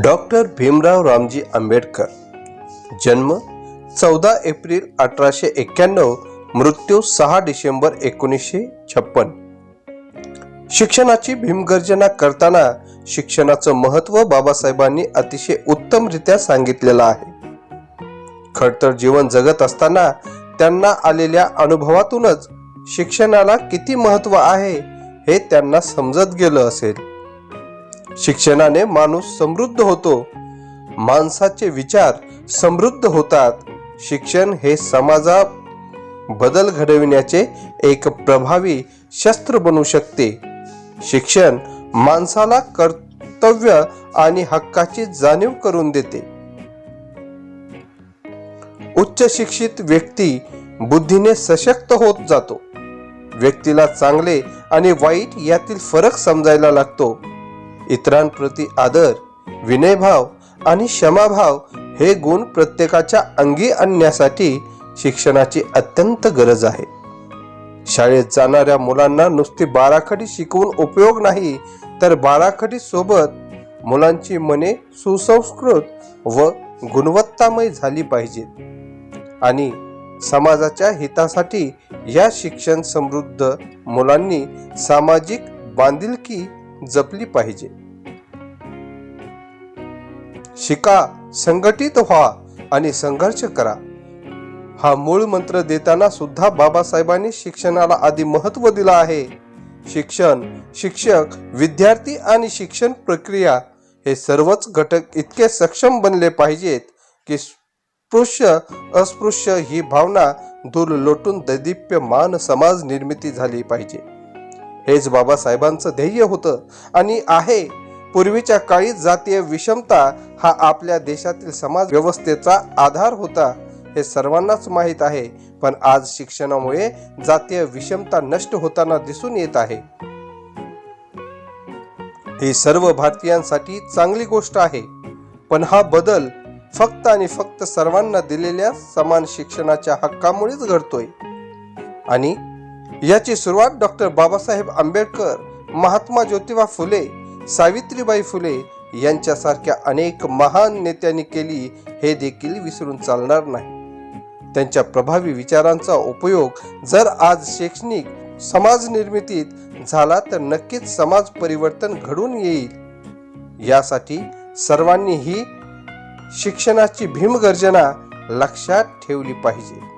Doctor Bhimrao Ramji Ambedkar. जन्म चौदा April अठराशे एक्क्याण्णव मृत्यू सहा डिसेंबर एकोणीसशे छप्पन. शिक्षणाची भीमगर्जना करताना शिक्षणाचं महत्त्व बाबासाहेबांनी अतिशय उत्तमरित्या सांगितलेलं आहे. खडतर जीवन जगत असताना त्यांना आलेल्या अनुभवातूनच शिक्षणाला किती महत्त्व आहे हे त्यांना समजत गेलं असेल. शिक्षणाने माणूस समृद्ध होतो. माणसाचे विचार समृद्ध होतात. शिक्षण हे समाजा बदल घडविण्याचे एक प्रभावी शस्त्र बनू शकते. शिक्षण माणसाला कर्तव्य आणि हक्काची जाणीव करून देते. उच्च शिक्षित व्यक्ती बुद्धीने सशक्त होत जातो. व्यक्तीला चांगले आणि वाईट यातील फरक समजायला लागतो. इतरांप्रती आदर विनयभाव आणि क्षमाभाव हे गुण प्रत्येकाच्या अंगी आणण्यासाठी शिक्षणाची अत्यंत गरज आहे. शाळेत जाणाऱ्या मुलांना नुसती बाराखडी शिकवून उपयोग नाही तर बाराखडी सोबत मुलांची मने सुसंस्कृत व गुणवत्तामय झाली पाहिजेत. आणि समाजाच्या हितासाठी या शिक्षण समृद्ध मुलांनी सामाजिक बांधिलकी जपली पाहिजे. शिका संघटित व्हा आणि संघर्ष करा. हा मूळ मंत्र देताना सुद्धा बाबासाहेबांनी शिक्षणाला आधी महत्त्व दिलं आहे. शिक्षण शिक्षक विद्यार्थी आणि शिक्षण प्रक्रिया हे सर्वच घटक इतके सक्षम बनले पाहिजेत की स्पृश्य अस्पृश्य ही भावना दूर लोटून दैदिप्यमान समाज निर्मिती झाली पाहिजे. हेच बाबासाहेबांचं ध्येय होतं आणि आहे. पूर्वीच्या काळी जातीय विषमता हा आपल्या देशातील समाज व्यवस्थेचा आधार होता हे सर्वांनाच माहीत आहे. पण आज शिक्षणामुळे जातीय विषमता नष्ट होताना दिसून येत आहे. ही सर्व भारतीयांसाठी चांगली गोष्ट आहे. पण हा बदल फक्त आणि फक्त सर्वांना दिलेल्या समान शिक्षणाच्या हक्कामुळेच घडतोय. आणि याची सुरुवात डॉक्टर बाबासाहेब आंबेडकर महात्मा ज्योतिबा फुले सावित्रीबाई फुले यांच्यासारख्या अनेक महान नेत्यांनी केली हे देखील विसरून चालणार नाही. त्यांच्या प्रभावी विचारांचा उपयोग जर आज शैक्षणिक समाज निर्मितीत झाला तर नक्कीच समाज परिवर्तन घडून येईल. यासाठी सर्वांनी ही शिक्षणाची भीमगर्जना लक्षात ठेवली पाहिजे.